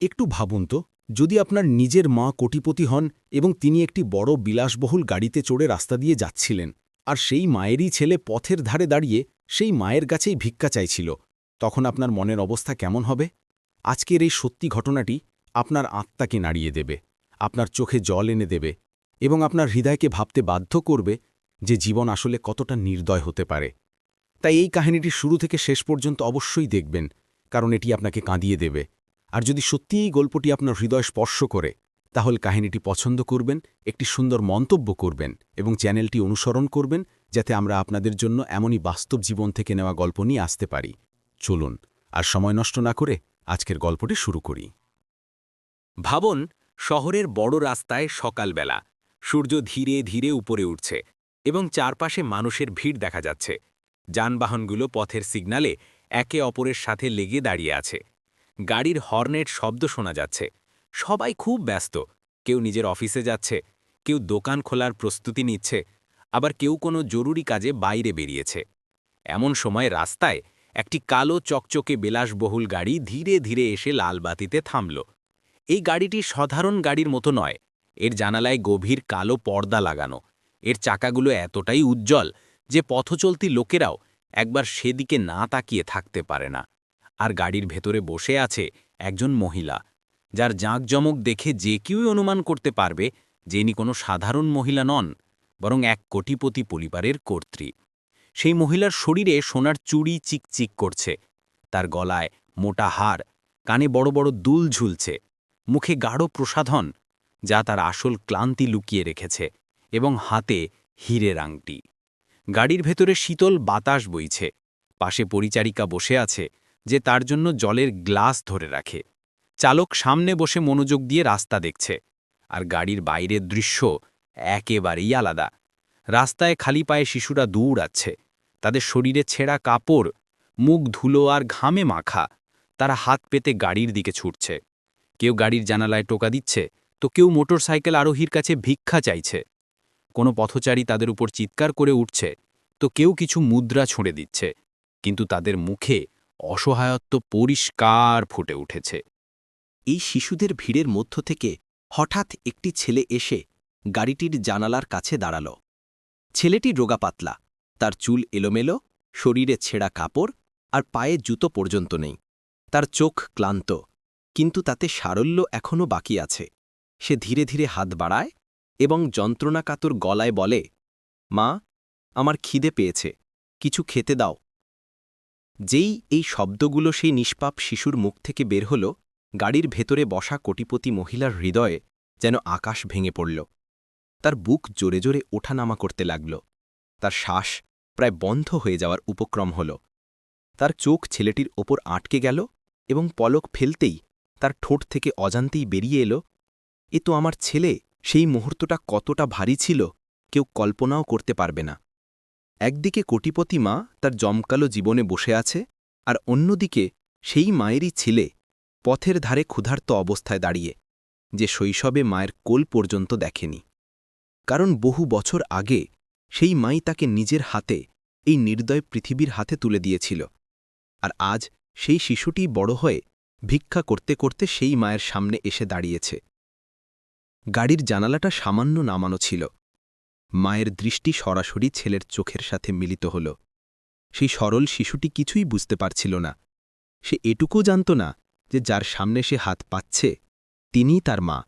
একটু ভাবুন তো, যদি আপনার নিজের মা কোটিপতি হন এবং তিনি একটি বড় বিলাসবহুল গাড়িতে চড়ে রাস্তা দিয়ে যাচ্ছিলেন, আর সেই মায়েরই ছেলে পথের ধারে দাঁড়িয়ে সেই মায়ের কাছেই ভিক্ষা চাইছিল, তখন আপনার মনের অবস্থা কেমন হবে? আজকের এই সত্যি ঘটনাটি আপনার আত্মাকে নাড়িয়ে দেবে, আপনার চোখে জল এনে দেবে এবং আপনার হৃদয়কে ভাবতে বাধ্য করবে যে জীবন আসলে কতটা নির্দয় হতে পারে। তাই এই কাহিনীটি শুরু থেকে শেষ পর্যন্ত অবশ্যই দেখবেন, কারণ এটি আপনাকে কাঁদিয়ে দেবে। আর যদি সত্যিই এই গল্পটি আপনার হৃদয় স্পর্শ করে, তাহলে কাহিনীটি পছন্দ করবেন, একটি সুন্দর মন্তব্য করবেন এবং চ্যানেলটি অনুসরণ করবেন যাতে আমরা আপনাদের জন্য এমনই বাস্তব জীবন থেকে নেওয়া গল্প নিয়ে আসতে পারি। চলুন, আর সময় নষ্ট না করে আজকের গল্পটি শুরু করি। ভাবন, শহরের বড় রাস্তায় সকালবেলা সূর্য ধীরে ধীরে উপরে উঠছে এবং চারপাশে মানুষের ভিড় দেখা যাচ্ছে। যানবাহনগুলো পথের সিগনালে একে অপরের সাথে লেগে দাঁড়িয়ে আছে। গাড়ির হর্নের শব্দ শোনা যাচ্ছে। সবাই খুব ব্যস্ত। কেউ নিজের অফিসে যাচ্ছে, কেউ দোকান খোলার প্রস্তুতি নিচ্ছে, আবার কেউ কোনো জরুরি কাজে বাইরে বেরিয়েছে। এমন সময় রাস্তায় একটি কালো চকচকে বিলাসবহুল গাড়ি ধীরে ধীরে এসে লালবাতিতে থামল। এই গাড়িটি সাধারণ গাড়ির মতো নয়। এর জানালায় গভীর কালো পর্দা লাগানো। এর চাকাগুলো এতটাই উজ্জ্বল যে পথচলতি লোকেরাও একবার সেদিকে না তাকিয়ে থাকতে পারে না। আর গাড়ির ভেতরে বসে আছে একজন মহিলা, যার জাঁকজমক দেখে যে কেউই অনুমান করতে পারবে যে ইনি কোনো সাধারণ মহিলা নন, বরং এক কোটিপতি পরিবারের কর্ত্রী। সেই মহিলার শরীরে সোনার চুড়ি চিকচিক করছে, তার গলায় মোটা হার কানে বড় বড় দুল ঝুলছে, মুখে গাঢ় প্রসাধন, যা তার আসল ক্লান্তি লুকিয়ে রেখেছে এবং হাতে হীরের আংটি গাড়ির ভেতরে শীতল বাতাস বইছে, পাশে পরিচারিকা বসে আছে যে তার জন্য জলের গ্লাস ধরে রাখে। চালক সামনে বসে মনোযোগ দিয়ে রাস্তা দেখছে, আর গাড়ির বাইরের দৃশ্য একেবারেই আলাদা। রাস্তায় খালি পায়ে শিশুরা দৌড়াচ্ছে, তাদের শরীরে ছেঁড়া কাপড়, মুখ ধুলো আর ঘামে মাখা, তারা হাত পেতে গাড়ির দিকে ছুটছে। কেউ গাড়ির জানালায় টোকা দিচ্ছে, তো কেউ মোটরসাইকেল আরোহীর কাছে ভিক্ষা চাইছে। কোনো পথচারী তাদের উপর চিৎকার করে উঠছে, তো কেউ কিছু মুদ্রা ছুঁড়ে দিচ্ছে, কিন্তু তাদের মুখে অসহায়ত্ব পরিষ্কার ফুটে উঠেছে। এই শিশুদের ভিড়ের মধ্য থেকে হঠাৎ একটি ছেলে এসে গাড়িটির জানালার কাছে দাঁড়াল। ছেলেটি রোগা পাতলা তার চুল এলোমেলো, শরীরে ছেঁড়া কাপড় আর পায়ে জুতো পর্যন্ত নেই। তার চোখ ক্লান্ত, কিন্তু তাতে সারল্য এখনও বাকি আছে। সে ধীরে ধীরে হাত বাড়ায় এবং যন্ত্রণাকাতর গলায় বলে, মা, আমার খিদে পেয়েছে, কিছু খেতে দাও। যেই এই শব্দগুলো সেই নিষ্পাপ শিশুর মুখ থেকে বের হল, গাড়ির ভেতরে বসা কোটিপতি মহিলার হৃদয়ে যেন আকাশ ভেঙে পড়ল। তার বুক জোরে জোরে ওঠানামা করতে লাগল। তার শ্বাস প্রায় বন্ধ হয়ে যাওয়ার উপক্রম হল। তার চোখ ছেলেটির ওপর আটকে গেল এবং পলক ফেলতেই তার ঠোঁট থেকে অজান্তেই বেরিয়ে এলো, এ তো আমার ছেলে, সেই মুহূর্তটা কতটা ভারী ছিল, কেউ কল্পনাও করতে পারবে না। একদিকে কোটিপতি মা তার জমকালো জীবনে বসে আছে আর অন্যদিকে সেই মায়েরই ছেলে পথের ধারে ক্ষুধার্ত অবস্থায় দাঁড়িয়ে, যে শৈশবে মায়ের কোল পর্যন্ত দেখেনি। কারণ বহু বছর আগে সেই মাই তাকে নিজের হাতে এই নির্দয় পৃথিবীর হাতে তুলে দিয়েছিল আর আজ সেই শিশুটি বড় হয়ে ভিক্ষা করতে করতে সেই মায়ের সামনে এসে দাঁড়িয়েছে। গাড়ির জানালাটা সামান্য নামানো ছিল। মায়ের দৃষ্টি সরাসরি ছেলের চোখের সাথে মিলিত হল। সেই সরল শিশুটি কিছুই বুঝতে পারছিল না। সে এটুকু জানত না যে যার সামনে সে হাত পাচ্ছে, তিনিই তার মা।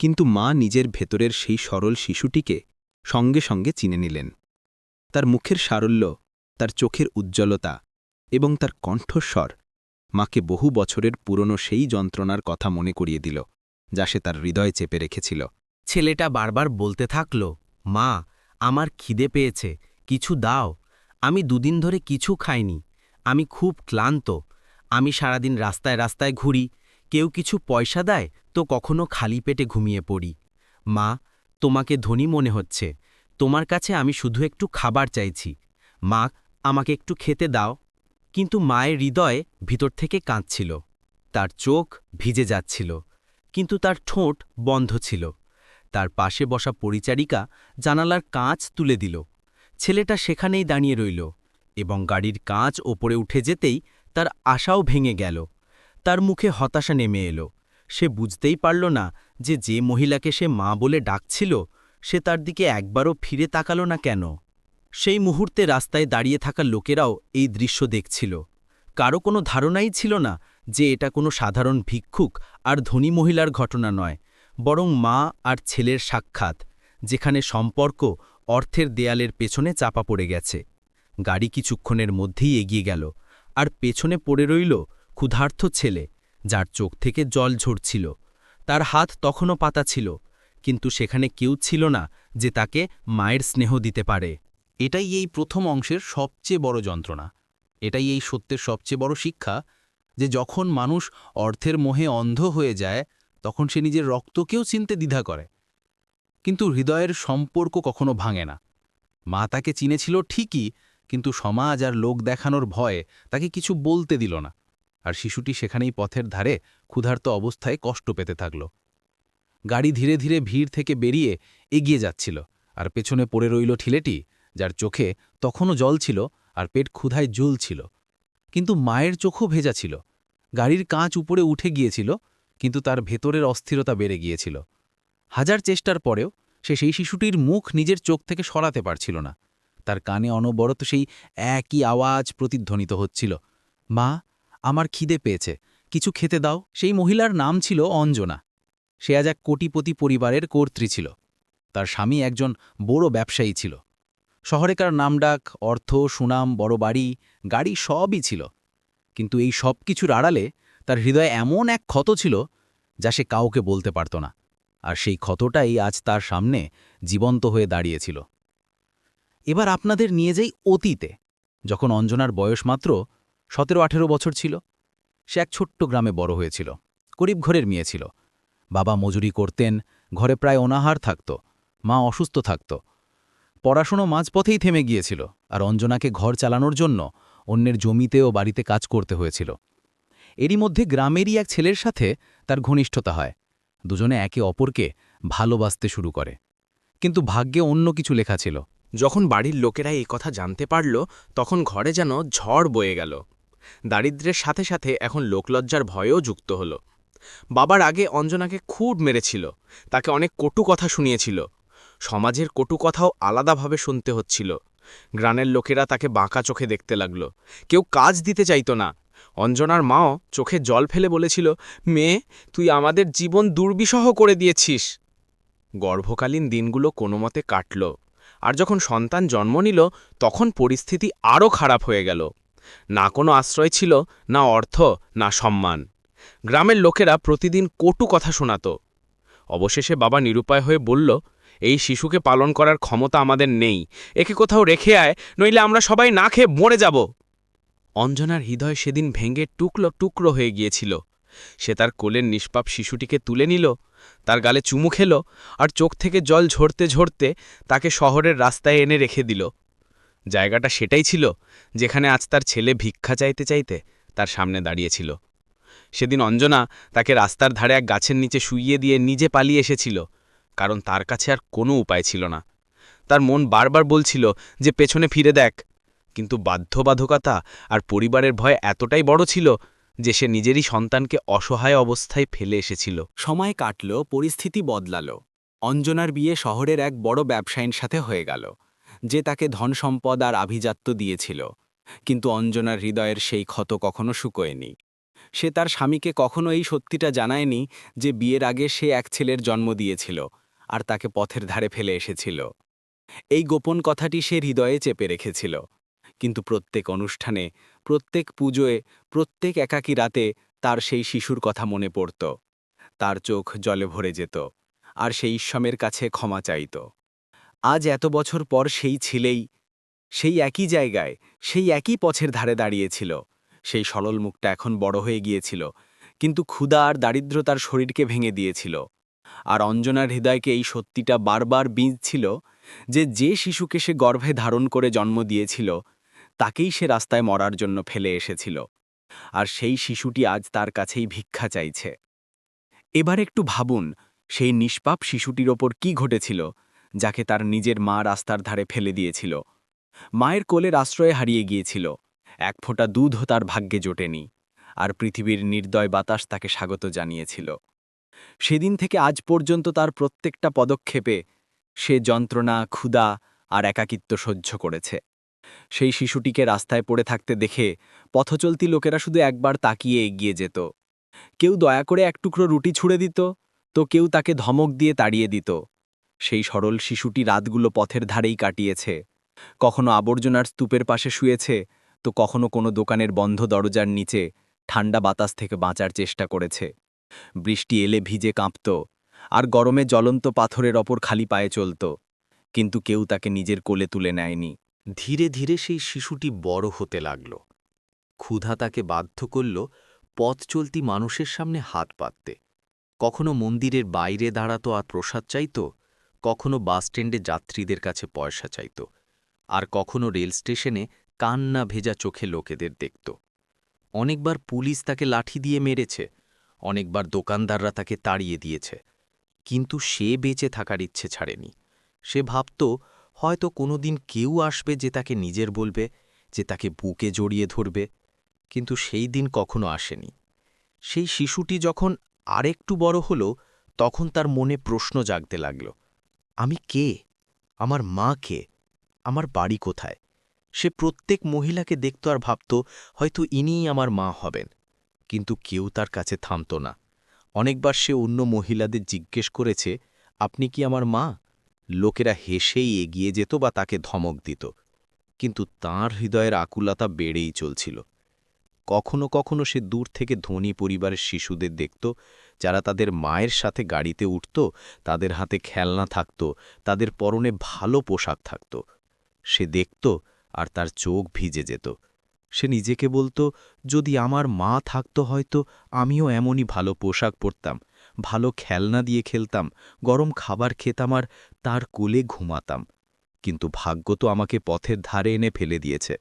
কিন্তু মা নিজের ভেতরের সেই সরল শিশুটিকে সঙ্গে সঙ্গে চিনে নিলেন। তার মুখের সারল্য, তার চোখের উজ্জ্বলতা এবং তার কণ্ঠস্বর মাকে বহু বছরের পুরনো সেই যন্ত্রণার কথা মনে করিয়ে দিল, যা সে তার হৃদয়ে চেপে রেখেছিল। ছেলেটা বারবার বলতে থাকল মা, আমার খিদে পেয়েছে, কিছু দাও। আমি দুদিন ধরে কিছু খাইনি। আমি খুব ক্লান্ত। আমি সারাদিন রাস্তায় রাস্তায় ঘুরি। কেউ কিছু পয়সা দেয় তো কখনো খালি পেটে ঘুমিয়ে পড়ি। মা, তোমাকে ধনী মনে হচ্ছে। তোমার কাছে আমি শুধু একটু খাবার চাইছি। মা, আমাকে একটু খেতে দাও। কিন্তু মায়ের হৃদয়ে ভিতর থেকে কাঁদছিল। তার চোখ ভিজে যাচ্ছিল। কিন্তু তার ঠোঁট বন্ধ ছিল। তার পাশে বসা পরিচারিকা জানালার কাঁচ তুলে দিল। ছেলেটা সেখানেই দাঁড়িয়ে রইল এবং গাড়ির কাঁচ ওপরে উঠে যেতেই তার আশাও ভেঙে গেল। তার মুখে হতাশা নেমে এলো। সে বুঝতেই পারল না যে যে মহিলাকে সে মা বলে ডাকছিল, সে তার দিকে একবারও ফিরে তাকালো না কেন। সেই মুহূর্তে রাস্তায় দাঁড়িয়ে থাকা লোকেরাও এই দৃশ্য দেখছিল। কারও কোনো ধারণাই ছিল না যে এটা কোনো সাধারণ ভিক্ষুক আর ধনী মহিলার ঘটনা নয়। বরং মা আর ছেলের সাক্ষাৎ, যেখানে সম্পর্ক অর্থের দেয়ালের পেছনে চাপা পড়ে গেছে। গাড়ি কিছুক্ষণের মধ্যেই এগিয়ে গেল, আর পেছনে পড়ে রইল ক্ষুধার্থ ছেলে, যার চোখ থেকে জল ঝরছিল। তার হাত তখনও পাতা ছিল, কিন্তু সেখানে কেউ ছিল না যে তাকে মায়ের স্নেহ দিতে পারে। এটাই এই প্রথম অংশের সবচেয়ে বড় যন্ত্রণা। এটাই এই সত্যের সবচেয়ে বড় শিক্ষা যে যখন মানুষ অর্থের মোহে অন্ধ হয়ে যায় তখন সে নিজের রক্তকেও চিনতে দ্বিধা করে। কিন্তু হৃদয়ের সম্পর্ক কখনো ভাঙে না। মা তাকে চিনেছিল ঠিকই, কিন্তু সমাজ আর লোক দেখানোর ভয়ে তাকে কিছু বলতে দিল না। আর শিশুটি সেখানেই পথের ধারে ক্ষুধার্ত অবস্থায় কষ্ট পেতে থাকল। গাড়ি ধীরে ধীরে ভিড় থেকে বেরিয়ে এগিয়ে যাচ্ছিল, আর পেছনে পড়ে রইল ঠিলেটি, যার চোখে তখনও জল ছিল আর পেট ক্ষুধায় জুল ছিল কিন্তু মায়ের চোখও ভেজা ছিল। গাড়ির কাঁচ উপরে উঠে গিয়েছিল কিন্তু তার ভেতরের অস্থিরতা বেড়ে গিয়েছিল। হাজার চেষ্টার পরেও সে সেই শিশুটির মুখ নিজের চোখ থেকে সরাতে পারছিল না। তার কানে অনবরত সেই একই আওয়াজ প্রতিধ্বনিত হচ্ছিল। মা, আমার খিদে পেয়েছে। কিছু খেতে দাও। সেই মহিলার নাম ছিল অঞ্জনা। সে আজ এক কোটিপতি পরিবারের কর্ত্রী ছিল। তার স্বামী একজন বড় ব্যবসায়ী ছিল। শহরেকার নামডাক, অর্থ, সুনাম, বড় বাড়ি, গাড়ি সবই ছিল। কিন্তু এই সব কিছুর আড়ালে তার হৃদয়ে এমন এক ক্ষত ছিল যা সে কাউকে বলতে পারত না, আর সেই ক্ষতটাই আজ তার সামনে জীবন্ত হয়ে দাঁড়িয়েছিল। এবার আপনাদের নিয়ে যাই অতীতে, যখন অঞ্জনার বয়স মাত্র সতেরো আঠেরো বছর ছিল। সে এক ছোট্ট গ্রামে বড় হয়েছিল, গরিব ঘরের মেয়ে ছিল। বাবা মজুরি করতেন, ঘরে প্রায় অনাহার থাকত, মা অসুস্থ থাকত। পড়াশুনো মাঝপথেই থেমে গিয়েছিল, আর অঞ্জনাকে ঘর চালানোর জন্য অন্যের জমিতে ও বাড়িতে কাজ করতে হয়েছিল। এরই মধ্যে গ্রামেরই এক ছেলের সাথে তার ঘনিষ্ঠতা হয়। দুজনে একে অপরকে ভালোবাসতে শুরু করে। কিন্তু ভাগ্যে অন্য কিছু লেখা ছিল। যখন বাড়ির লোকেরা এই কথা জানতে পারল, তখন ঘরে যেন ঝড় বয়ে গেল। দারিদ্র্যের সাথে সাথে এখন লোকলজ্জার ভয়ও যুক্ত হল। বাবার আগে অঞ্জনাকে খুব মেরেছিল, তাকে অনেক কটু কথা শুনিয়েছিল। সমাজের কটু কথাও আলাদাভাবে শুনতে হচ্ছিল। গ্রামের লোকেরা তাকে বাঁকা চোখে দেখতে লাগল। কেউ কাজ দিতে চাইত না অঞ্জনার মাও চোখে জল ফেলে বলেছিল, মেয়ে, তুই আমাদের জীবন দুর্বিষহ করে দিয়েছিস। গর্ভকালীন দিনগুলো কোনোমতে কাটল, আর যখন সন্তান জন্ম নিল, তখন পরিস্থিতি আরও খারাপ হয়ে গেল। না কোনো আশ্রয় ছিল, না অর্থ, না সম্মান। গ্রামের লোকেরা প্রতিদিন কটু কথা শোনাত। অবশেষে বাবা নিরুপায় হয়ে বলল, এই শিশুকে পালন করার ক্ষমতা আমাদের নেই। একে কোথাও রেখে আয়, নইলে আমরা সবাই না খেয়ে মরে যাব। অঞ্জনার হৃদয় সেদিন ভেঙে টুকলো টুকরো হয়ে গিয়েছিল। সে তার কোলের নিষ্পাপ শিশুটিকে তুলে নিল, তার গালে চুমু খেল আর চোখ থেকে জল ঝরতে ঝরতে তাকে শহরের রাস্তায় এনে রেখে দিল। জায়গাটা সেটাই ছিল যেখানে আজ তার ছেলে ভিক্ষা চাইতে চাইতে তার সামনে দাঁড়িয়েছিল সেদিন অঞ্জনা তাকে রাস্তার ধারে এক গাছের নিচে শুইয়ে দিয়ে নিজে পালিয়ে এসেছিল, কারণ তার কাছে আর কোনো উপায় ছিল না। তার মন বারবার বলছিল যে, পেছনে ফিরে দেখ কিন্তু বাধ্যবাধকতা আর পরিবারের ভয় এতটাই বড় ছিল যে সে নিজেরই সন্তানকে অসহায় অবস্থায় ফেলে এসেছিল। সময় কাটল, পরিস্থিতি বদলাল। অঞ্জনার বিয়ে শহরের এক বড় ব্যবসায়ীর সাথে হয়ে গেল, যে তাকে ধনসম্পদ আর আভিজাত্য দিয়েছিল। কিন্তু অঞ্জনার হৃদয়ের সেই ক্ষত কখনো শুকোয়নি। সে তার স্বামীকে কখনো এই সত্যিটা জানায়নি যে বিয়ের আগে সে এক ছেলের জন্ম দিয়েছিল আর তাকে পথের ধারে ফেলে এসেছিল। এই গোপন কথাটি সে হৃদয়ে চেপে রেখেছিল। কিন্তু প্রত্যেক অনুষ্ঠানে, প্রত্যেক পুজোয়, প্রত্যেক একাকী রাতে তার সেই শিশুর কথা মনে পড়ত। তার চোখ জলে ভরে যেত, আর সেই ঈশ্বমের কাছে ক্ষমা চাইত। আজ এত বছর পর সেই ছিলেই, সেই একই জায়গায়, সেই একই পথের ধারে দাঁড়িয়েছিল। সেই সরল মুখটা এখন বড় হয়ে গিয়েছিল, কিন্তু ক্ষুধা আর দারিদ্র তার শরীরকে ভেঙে দিয়েছিল। আর অঞ্জনার হৃদয়কে এই সত্যিটা বারবার বিঁধছিল যে যে শিশুকে সে গর্ভে ধারণ করে জন্ম দিয়েছিল তাকেই সে রাস্তায় মরার জন্য ফেলে এসেছিল। আর সেই শিশুটি আজ তার কাছেই ভিক্ষা চাইছে। এবার একটু ভাবুন, সেই নিষ্পাপ শিশুটির ওপর কি ঘটেছিল, যাকে তার নিজের মা রাস্তার ধারে ফেলে দিয়েছিল। মায়ের কোলের আশ্রয়ে হারিয়ে গিয়েছিল। এক ফোঁটা দুধও তার ভাগ্যে জোটেনি, আর পৃথিবীর নির্দয় বাতাস তাকে স্বাগত জানিয়েছিল। সেদিন থেকে আজ পর্যন্ত তার প্রত্যেকটা পদক্ষেপে সে যন্ত্রণা, ক্ষুধা আর একাকিত্ব সহ্য করেছে। সেই শিশুটিকে রাস্তায় পড়ে থাকতে দেখে পথচলতি লোকেরা শুধু একবার তাকিয়ে এগিয়ে যেত। কেউ দয়া করে এক টুকরো রুটি ছুঁড়ে দিত, তো কেউ তাকে ধমক দিয়ে তাড়িয়ে দিত। সেই সরল শিশুটি রাতগুলো পথের ধারেই কাটিয়েছে। কখনো আবর্জনার স্তূপের পাশে শুয়েছে, তো কখনো কোনো দোকানের বন্ধ দরজার নিচে ঠান্ডা বাতাস থেকে বাঁচার চেষ্টা করেছে। বৃষ্টি এলে ভিজে কাঁপত, আর গরমে জ্বলন্ত পাথরের ওপর খালি পায়ে চলত, কিন্তু কেউ তাকে নিজের কোলে তুলে নেয়নি। ধীরে ধীরে সেই শিশুটি বড় হতে লাগল। ক্ষুধা তাকে বাধ্য করল পথ চলতি মানুষের সামনে হাত পাততে। কখনো মন্দিরের বাইরে দাঁড়াতো আর প্রসাদ চাইত, কখনো বাসস্ট্যান্ডে যাত্রীদের কাছে পয়সা চাইত, আর কখনো রেল স্টেশনে কান্না ভেজা চোখে লোকেদের দেখত। অনেকবার পুলিশ তাকে লাঠি দিয়ে মেরেছে, অনেকবার দোকানদাররা তাকে তাড়িয়ে দিয়েছে, কিন্তু সে বেঁচে থাকার ইচ্ছে ছাড়েনি। সে ভাবত হয়তো কোনোদিন কেউ আসবে যে তাকে নিজের বলবে, যে তাকে বুকে জড়িয়ে ধরবে, কিন্তু সেই দিন কখনো আসেনি। সেই শিশুটি যখন আরেকটু বড় হল, তখন তার মনে প্রশ্ন জাগতে লাগল, আমি কে? আমার মা কে? আমার বাড়ি কোথায়? সে প্রত্যেক মহিলাকে দেখত আর ভাবত, হয়তো ইনিই আমার মা হবেন। কিন্তু কেউ তার কাছে থামত না। অনেকবার সে অন্য মহিলাদের জিজ্ঞেস করেছে, আপনি কি আমার মা? লোকেরা হেসেই এগিয়ে যেত বা তাকে ধমক দিত, কিন্তু তাঁর হৃদয়ের আকুলতা বেড়েই চলছিল। কখনো কখনো সে দূর থেকে ধনী পরিবারের শিশুদের দেখত, যারা তাদের মায়ের সাথে গাড়িতে উঠত, তাদের হাতে খেলনা থাকত, তাদের পরনে ভালো পোশাক থাকত। সে দেখত আর তার চোখ ভিজে যেত। সে নিজেকে বলতো, যদি আমার মা থাকত হয়তো আমিও এমনই ভালো পোশাক পরতাম, ভালো খেলনা দিয়ে খেলতাম, গরম খাবার খেতাম আর তার কোলে ঘুমাতাম, কিন্তু ভাগ্য তো আমাকে পথের ধারে এনে ফেলে দিয়েছে।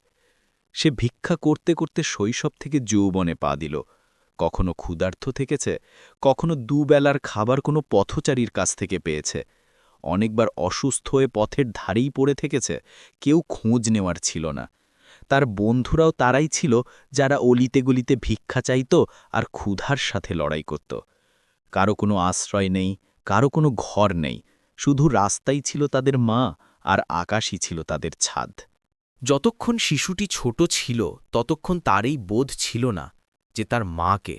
সে ভিক্ষা করতে করতে শৈশব থেকে যৌবনে পা দিল। কখনো ক্ষুধার্থ থেকেছে, কখনো দুবেলার খাবার কোনো পথচারীর কাছ থেকে পেয়েছে। অনেকবার অসুস্থ হয়ে পথের ধারেই পড়ে থেকেছে, কেউ খোঁজ নেওয়ার ছিল না। তার বন্ধুরাও তারাই ছিল যারা অলিতে গলিতে ভিক্ষা চাইত আর ক্ষুধার সাথে লড়াই করত। কারও কোনো আশ্রয় নেই, কারও কোনো ঘর নেই। শুধু রাস্তাই ছিল তাদের মা আর আকাশই ছিল তাদের ছাদ। যতক্ষণ শিশুটি ছোট ছিল, ততক্ষণ তারই বোধ ছিল না যে তার মাকে।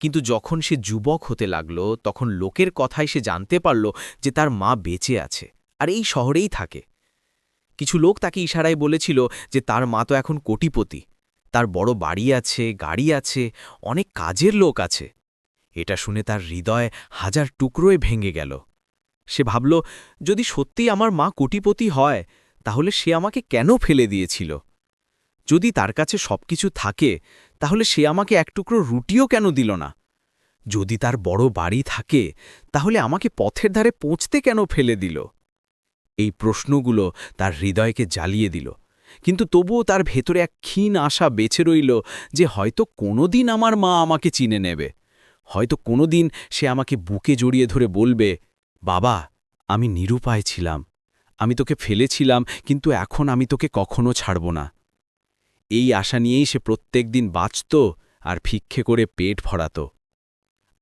কিন্তু যখন সে যুবক হতে লাগল, তখন লোকের কথায় সে জানতে পারল যে তার মা বেঁচে আছে আর এই শহরেই থাকে। কিছু লোক তাকে ইশারায় বলেছিল যে তার মা তো এখন কোটিপতি। তার বড় বাড়ি আছে, গাড়ি আছে, অনেক কাজের লোক আছে। এটা শুনে তার হৃদয় হাজার টুকরোয় ভেঙে গেল। সে ভাবল, যদি সত্যিই আমার মা কোটিপতি হয়, তাহলে সে আমাকে কেন ফেলে দিয়েছিল? যদি তার কাছে সবকিছু থাকে, তাহলে সে আমাকে এক টুকরো রুটিও কেন দিল না? যদি তার বড় বাড়ি থাকে, তাহলে আমাকে পথের ধারে পৌঁছতে কেন ফেলে দিল? এই প্রশ্নগুলো তার হৃদয়কে জ্বালিয়ে দিল। কিন্তু তবুও তার ভেতরে এক ক্ষীণ আশা বেছে রইল যে হয়তো কোনোদিন আমার মা আমাকে চিনে নেবে। হয়তো কোনোদিন সে আমাকে বুকে জড়িয়ে ধরে বলবে বাবা, আমি নিরুপায় ছিলাম। আমি তোকে ফেলেছিলাম, কিন্তু এখন আমি তোকে কখনো ছাড়ব না। এই আশা নিয়েই সে প্রত্যেক দিন বাঁচত আর ভিক্ষে করে পেট ভরাত।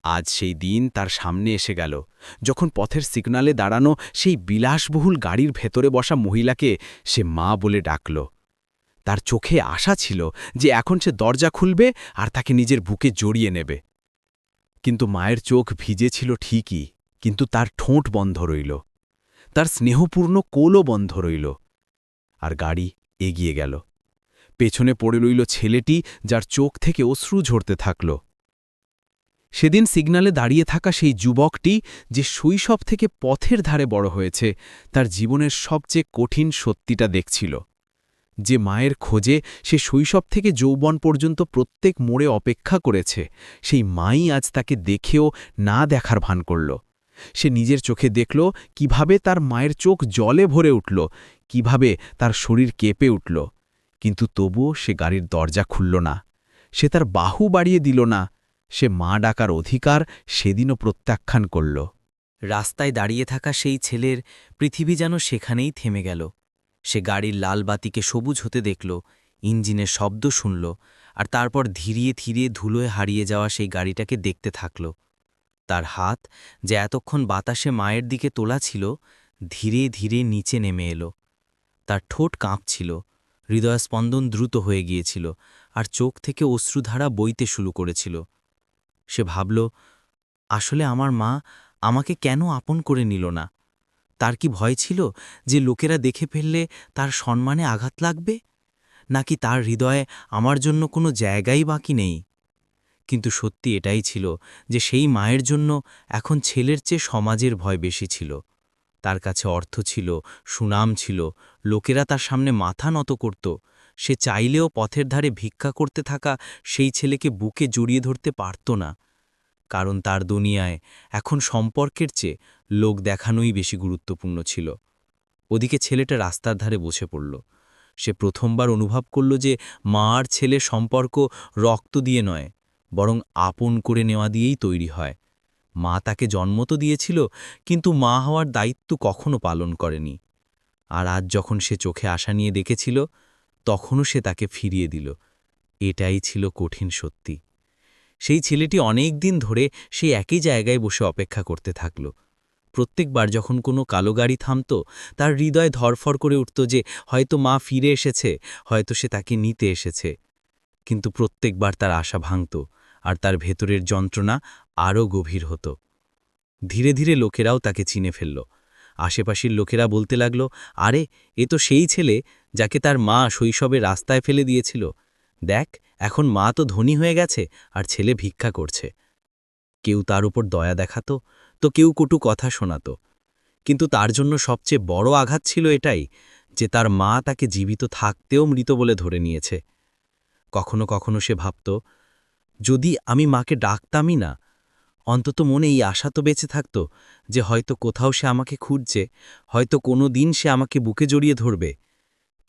আজ সেই দিন তার সামনে এসে গেল। যখন পথের সিগনালে দাঁড়ানো সেই বিলাসবহুল গাড়ির ভেতরে বসা মহিলাকে সে মা বলে ডাকল। তার চোখে আশা ছিল যে এখন সে দরজা খুলবে আর তাকে নিজের বুকে জড়িয়ে নেবে। কিন্তু মায়ের চোখ ভিজে ছিল ঠিকই। কিন্তু তার ঠোঁট বন্ধ রইল। তার স্নেহপূর্ণ কোলও বন্ধ রইল। আর গাড়ি এগিয়ে গেল। পেছনে পড়ে রইল ছেলেটি, যার চোখ থেকে অশ্রু ঝরতে থাকল। সেদিন সিগনালে দাঁড়িয়ে থাকা সেই যুবকটি যে শৈশব থেকে পথের ধারে বড় হয়েছে, তার জীবনের সবচেয়ে কঠিন সত্যিটা দেখছিল। যে মায়ের খোঁজে সে শৈশব থেকে যৌবন পর্যন্ত প্রত্যেক মোড়ে অপেক্ষা করেছে, সেই মাই আজ তাকে দেখেও না দেখার ভান করল। সে নিজের চোখে দেখল কীভাবে তার মায়ের চোখ জলে ভরে উঠল, কীভাবে তার শরীর কেঁপে উঠল। কিন্তু তবুও সে গাড়ির দরজা খুলল না। সে তার বাহু বাড়িয়ে দিল না। সে মা ডাকার অধিকার সেদিনও প্রত্যাখ্যান করল। রাস্তায় দাঁড়িয়ে থাকা সেই ছেলের পৃথিবী যেন সেখানেই থেমে গেল। সে গাড়ির লাল বাতিকে সবুজ হতে দেখল, ইঞ্জিনের শব্দ শুনল, আর তারপর ধীরিয়ে ধীরিয়ে ধুলোয় হারিয়ে যাওয়া সেই গাড়িটাকে দেখতে থাকল। তার হাত, যে এতক্ষণ বাতাসে মায়ের দিকে তোলা ছিল, ধীরে ধীরে নিচে নেমে এলো। তার ঠোঁট কাঁপছিল, হৃদয়স্পন্দন দ্রুত হয়ে গিয়েছিল, আর চোখ থেকে অশ্রুধারা বইতে শুরু করেছিল। সে ভাবল, আসলে আমার মা আমাকে কেন আপন করে নিল না? তার কি ভয় ছিল যে লোকেরা দেখে ফেললে তার সম্মানে আঘাত লাগবে? নাকি তার হৃদয়ে আমার জন্য কোনো জায়গাই বাকি নেই? কিন্তু সত্যি এটাই ছিল যে সেই মায়ের জন্য এখন ছেলের চেয়ে সমাজের ভয় বেশি ছিল। তার কাছে অর্থ ছিল, সুনাম ছিল, লোকেরা তার সামনে মাথা নত করত। সে চাইলেও পথের ধারে ভিক্ষা করতে থাকা সেই ছেলেকে বুকে জড়িয়ে ধরতে পারত না। কারণ তার দুনিয়ায় এখন সম্পর্কের চেয়ে লোক দেখানোই বেশি গুরুত্বপূর্ণ ছিল। ওদিকে ছেলেটা রাস্তার ধারে বসে পড়ল। সে প্রথমবার অনুভব করল যে মা আর ছেলে সম্পর্ক রক্ত দিয়ে নয়। বরং আপন করে নেওয়া দিয়েই তৈরি হয়। মা তাকে জন্ম তো দিয়েছিল, কিন্তু মা হওয়ার দায়িত্ব কখনো পালন করেনি। আর আজ যখন সে চোখে আশা নিয়ে দেখেছিল, তখনও সে তাকে ফিরিয়ে দিল। এটাই ছিল কঠিন সত্যি। সেই ছেলেটি অনেক দিন ধরে সেই একই জায়গায় বসে অপেক্ষা করতে থাকল। প্রত্যেকবার যখন কোনো কালো গাড়ি থামত, তার হৃদয় ধরফর করে উঠত যে হয়তো মা ফিরে এসেছে, হয়তো সে তাকে নিতে এসেছে। কিন্তু প্রত্যেকবার তার আশা ভাঙত। আর তার ভেতরের যন্ত্রণা আরও গভীর হতো। ধীরে ধীরে লোকেরাও তাকে চিনে ফেলল। আশেপাশের লোকেরা বলতে লাগল, আরে, এ তো সেই ছেলে যাকে তার মা শৈশবে রাস্তায় ফেলে দিয়েছিল। দেখ, এখন মা তো ধনী হয়ে গেছে আর ছেলে ভিক্ষা করছে। কেউ তার উপর দয়া দেখাতো, তো কেউ কটু কথা শোনাত। কিন্তু তার জন্য সবচেয়ে বড় আঘাত ছিল এটাই যে তার মা তাকে জীবিত থাকতেও মৃত বলে ধরে নিয়েছে। কখনো কখনো সে ভাবত যদি আমি মাকে ডাকতামই না, অন্তত মনে এই আশা তো বেঁচে থাকত যে হয়তো কোথাও সে আমাকে খুঁজছে, হয়তো কোনো দিন সে আমাকে বুকে জড়িয়ে ধরবে।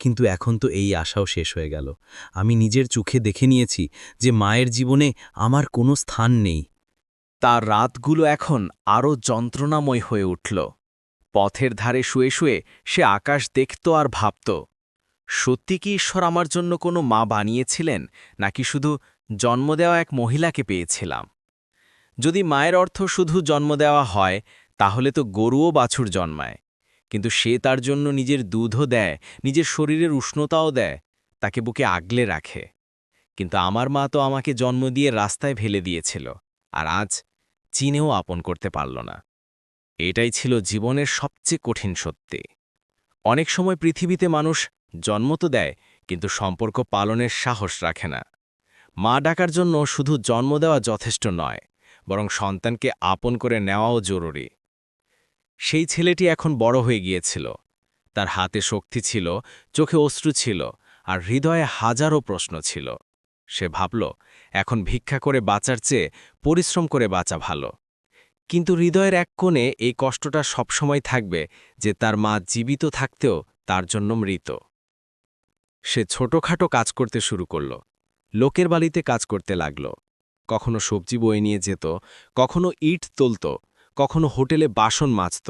কিন্তু এখন তো এই আশাও শেষ হয়ে গেল। আমি নিজের চোখে দেখে নিয়েছি যে মায়ের জীবনে আমার কোনো স্থান নেই। তার রাতগুলো এখন আরও যন্ত্রণাময় হয়ে উঠল। পথের ধারে শুয়ে শুয়ে সে আকাশ দেখত আর ভাবত। সত্যি কি ঈশ্বর আমার জন্য কোনো মা বানিয়েছিলেন, নাকি শুধু জন্ম দেওয়া এক মহিলাকে পেয়েছিলাম? যদি মায়ের অর্থ শুধু জন্ম দেওয়া হয়, তাহলে তো গরুও বাছুর জন্মায়। কিন্তু সে তার জন্য নিজের দুধও দেয়, নিজের শরীরের উষ্ণতাও দেয়, তাকে বুকে আগলে রাখে। কিন্তু আমার মা তো আমাকে জন্ম দিয়ে রাস্তায় ফেলে দিয়েছিল, আর আজ চিনেও আপন করতে পারল না। এটাই ছিল জীবনের সবচেয়ে কঠিন সত্যি। অনেক সময় পৃথিবীতে মানুষ জন্ম তো দেয়, কিন্তু সম্পর্ক পালনের সাহস রাখে না। মা ডাকার জন্য শুধু জন্ম দেওয়া যথেষ্ট নয়, বরং সন্তানকে আপন করে নেওয়াও জরুরি। সেই ছেলেটি এখন বড় হয়ে গিয়েছিল। তার হাতে শক্তি ছিল, চোখে অশ্রু ছিল, আর হৃদয়ে হাজারো প্রশ্ন ছিল। সে ভাবল, এখন ভিক্ষা করে বাঁচার চেয়ে পরিশ্রম করে বাঁচা ভালো। কিন্তু হৃদয়ের এক কোণে এই কষ্টটা সবসময় থাকবে যে তার মা জীবিত থাকতেও তার জন্য মৃত। সে ছোটখাটো কাজ করতে শুরু করল। লোকের বাড়িতে কাজ করতে লাগল। কখনো সবজি বয়ে নিয়ে যেত, কখনো ইট তুলত, কখনো হোটেলে বাসন মাজত।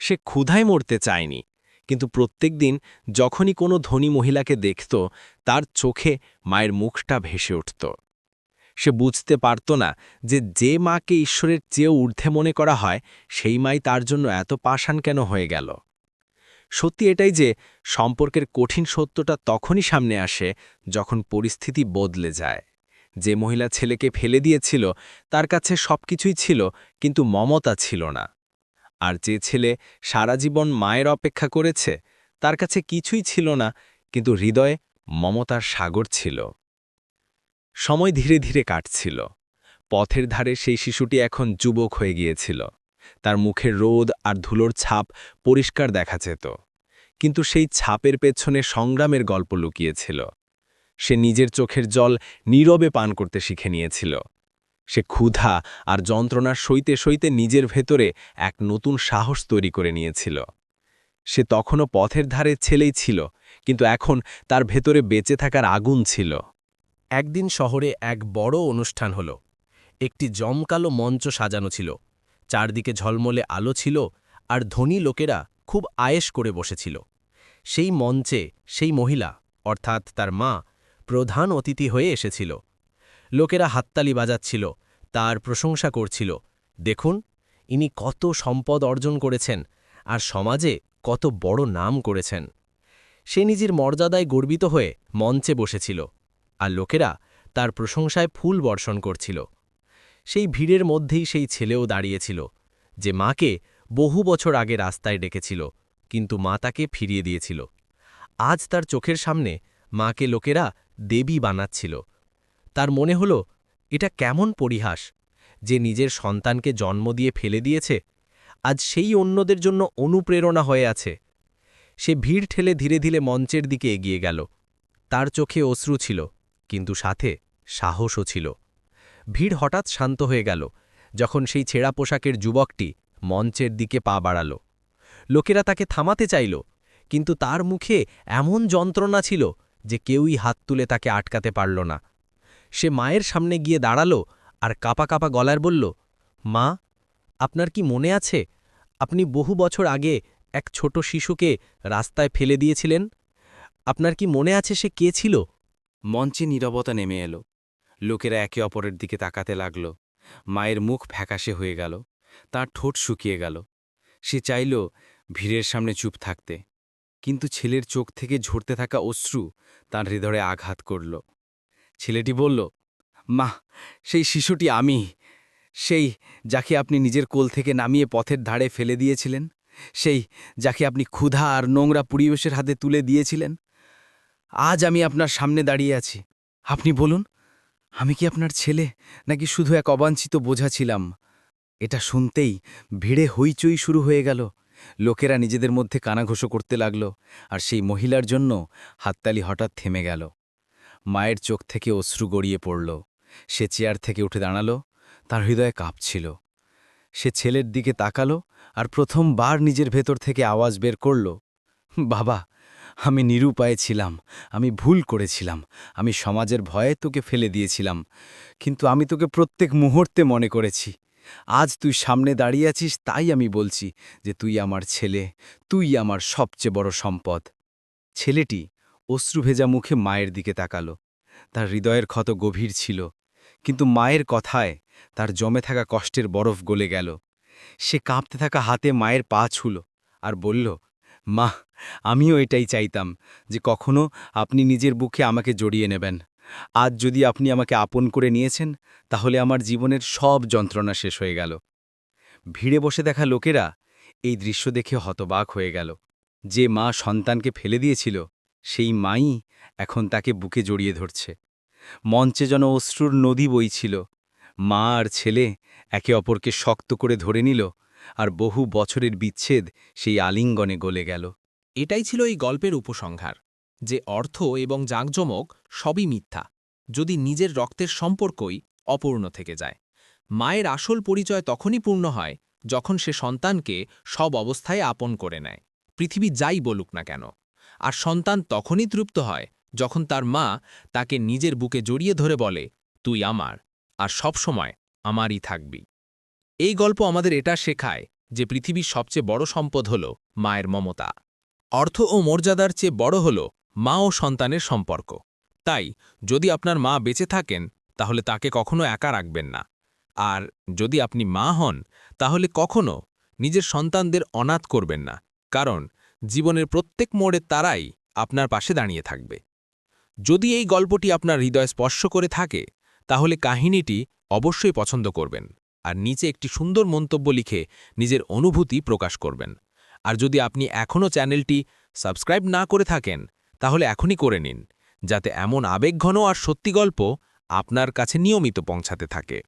সে ক্ষুধায় মরতে চায়নি, কিন্তু প্রত্যেক দিন যখনই কোনো ধনী মহিলাকে দেখত, তার চোখে মায়ের মুখটা ভেসে উঠত। সে বুঝতে পারত না যে যে মাকে ঈশ্বরের চেয়েও ঊর্ধ্বে মনে করা হয়, সেই মাই তার জন্য এত পাষাণ কেন হয়ে গেল। সত্যি এটাই যে সম্পর্কের কঠিন সত্যটা তখনই সামনে আসে যখন পরিস্থিতি বদলে যায়। যে মহিলা ছেলেকে ফেলে দিয়েছিল, তার কাছে সবকিছুই ছিল, কিন্তু মমতা ছিল না। আর যে ছেলে সারা জীবন মায়ের অপেক্ষা করেছে, তার কাছে কিছুই ছিল না, কিন্তু হৃদয়ে মমতার সাগর ছিল। সময় ধীরে ধীরে কাটছিল। পথের ধারে সেই শিশুটি এখন যুবক হয়ে গিয়েছিল। তার মুখের রোদ আর ধুলোর ছাপ পরিষ্কার দেখা যেত। কিন্তু সেই ছাপের পেছনে সংগ্রামের গল্প লুকিয়েছিল। সে নিজের চোখের জল নীরবে পান করতে শিখে নিয়েছিল। সে ক্ষুধা আর যন্ত্রণার সইতে সইতে নিজের ভেতরে এক নতুন সাহস তৈরি করে নিয়েছিল। সে তখনও পথের ধারে ছেলেই ছিল, কিন্তু এখন তার ভেতরে বেঁচে থাকার আগুন ছিল। একদিন শহরে এক বড় অনুষ্ঠান হল। একটি জমকালো মঞ্চ সাজানো ছিল। চারদিকে ঝলমলে আলো ছিল আর ধনী লোকেরা খুব আয়েস করে বসেছিল। সেই মঞ্চে সেই মহিলা, অর্থাৎ তার মা, প্রধান অতিথি হয়ে এসেছিল। লোকেরা হাততালি বাজাচ্ছিল, তার প্রশংসা করছিল। দেখুন, ইনি কত সম্পদ অর্জন করেছেন আর সমাজে কত বড় নাম করেছেন। সে নিজের মর্যাদায় গর্বিত হয়ে মঞ্চে বসেছিল আর লোকেরা তার প্রশংসায় ফুল বর্ষণ করছিল। সেই ভিড়ের মধ্যেই সেই ছেলেও দাঁড়িয়েছিল, যে মাকে বহু বছর আগে রাস্তায় ডেকেছিল, কিন্তু মা তাকে ফিরিয়ে দিয়েছিল। আজ তার চোখের সামনে মাকে লোকেরা দেবী বানাচ্ছিল। তার মনে হল, এটা কেমন পরিহাস যে নিজের সন্তানকে জন্ম দিয়ে ফেলে দিয়েছে, আজ সেই অন্যদের জন্য অনুপ্রেরণা হয়ে আছে। সে ভিড় ঠেলে ধীরে ধীরে মঞ্চের দিকে এগিয়ে গেল। তার চোখে অশ্রু ছিল, কিন্তু সাথে সাহসও ছিল। ভিড় হঠাৎ শান্ত হয়ে গেল, যখন সেই ছেঁড়া পোশাকের যুবকটি মঞ্চের দিকে পা বাড়াল। লোকেরা তাকে থামাতে চাইল, কিন্তু তার মুখে এমন যন্ত্রণা ছিল যে কেউই হাত তুলে তাকে আটকাতে পারল না। সে মায়ের সামনে গিয়ে দাঁড়াল আর কাপা কাপা গলার বলল, মা, আপনার কি মনে আছে, আপনি বহু বছর আগে এক ছোট শিশুকে রাস্তায় ফেলে দিয়েছিলেন? আপনার কি মনে আছে সে কে ছিল? মঞ্চে নীরবতা নেমে এলো। লোকেরা একে অপরের দিকে তাকাতে লাগল। মায়ের মুখ ফ্যাকাশে হয়ে গেল। তার ঠোঁট শুকিয়ে গেল। সে চাইল ভিড়ের সামনে চুপ থাকতে। কিন্তু ছেলের চোখ থেকে ঝরতে থাকা অশ্রু তার হৃদয়ে আঘাত করল। ছেলেটি বলল মা সেই শিশুটি আমি। সেই যাকে আপনি নিজের কোল থেকে নামিয়ে পথের ধারে ফেলে দিয়েছিলেন। সেই যাকে আপনি ক্ষুধা আর নোংরা পরিবেশের হাতে তুলে দিয়েছিলেন। আজ আমি আপনার সামনে দাঁড়িয়ে আছি। আপনি বলুন আমি কি আপনার ছেলে, নাকি শুধু এক অবাঞ্ছিত বোঝা ছিলাম? এটা শুনতেই ভিড়ে হইচই শুরু হয়ে গেল। লোকেরা নিজেদের মধ্যে কানাঘোষো করতে লাগল, আর সেই মহিলার জন্য হাততালি হঠাৎ থেমে গেল। মায়ের চোখ থেকে অশ্রু গড়িয়ে পড়ল। সে চেয়ার থেকে উঠে দাঁড়াল, তার হৃদয়ে কাঁপছিল। সে ছেলের দিকে তাকালো, আর প্রথমবার নিজের ভেতর থেকে আওয়াজ বের করল, বাবা আমি নিরুপায়ে ছিলাম, আমি ভুল করেছিলাম, আমি সমাজের ভয়ে তোকে ফেলে দিয়েছিলাম, কিন্তু আমি তোকে প্রত্যেক মুহূর্তে মনে করেছি। আজ তুই সামনে দাঁড়িয়ে আছিস তাই আমি বলছি যে তুই আমার ছেলে, তুই আমার সবচেয়ে বড় সম্পদ। ছেলেটি অশ্রুভেজা মুখে মায়ের দিকে তাকালো। তার হৃদয়ের ক্ষত গভীর ছিল, কিন্তু মায়ের কথায় তার জমে থাকা কষ্টের বরফ গলে গেল। সে কাঁপতে থাকা হাতে মায়ের পা ছুল আর বলল মা আমিও এটাই চাইতাম যে কখনো আপনি নিজের বুকে আমাকে জড়িয়ে নেবেন। আজ যদি আপনি আমাকে আপন করে নিয়েছেন, তাহলে আমার জীবনের সব যন্ত্রণা শেষ হয়ে গেল। ভিড়ে বসে দেখা লোকেরা এই দৃশ্য দেখে হতবাক হয়ে গেল। যে মা সন্তানকে ফেলে দিয়েছিল, সেই মাই এখন তাকে বুকে জড়িয়ে ধরছে। মঞ্চে যেন অশ্রুর নদী বইছিল। মা আর ছেলে একে অপরকে শক্ত করে ধরে নিল আর বহু বছরের বিচ্ছেদ সেই আলিঙ্গনে গলে গেল। এটাই ছিল এই গল্পের উপসংহার, যে অর্থ এবং জাঁকজমক সবই মিথ্যা, যদি নিজের রক্তের সম্পর্কই অপূর্ণ থেকে যায়। মায়ের আসল পরিচয় তখনই পূর্ণ হয় যখন সে সন্তানকে সব অবস্থায় আপন করে নেয়, পৃথিবী যাই বলুক না কেন। আর সন্তান তখনই তৃপ্ত হয় যখন তার মা তাকে নিজের বুকে জড়িয়ে ধরে বলে, তুই আমার, আর সব সময় আমারই থাকবি। এই গল্প আমাদের এটা শেখায় যে পৃথিবীর সবচেয়ে বড় সম্পদ হল মায়ের মমতা। অর্থ ও মর্যাদার চেয়ে বড় হল মা ও সন্তানের সম্পর্ক। তাই, যদি আপনার মা বেঁচে থাকেন, তাহলে তাকে কখনো একা রাখবেন না। আর যদি আপনি মা হন, তাহলে কখনো নিজের সন্তানদের অনাথ করবেন না, কারণ জীবনের প্রত্যেক মোড়ে তারাই আপনার পাশে দাঁড়িয়ে থাকবে। যদি এই গল্পটি আপনার হৃদয় স্পর্শ করে থাকে, তাহলে কাহিনীটি অবশ্যই পছন্দ করবেন। আর নিচে একটি সুন্দর মন্তব্য লিখে নিজের অনুভূতি প্রকাশ করবেন। আর যদি আপনি এখনও চ্যানেলটি সাবস্ক্রাইব না করে থাকেন, তাহলে এখনই করে নিন, যাতে এমন আবেগঘন আর সত্যি গল্প আপনার কাছে নিয়মিত পৌঁছাতে থাকে।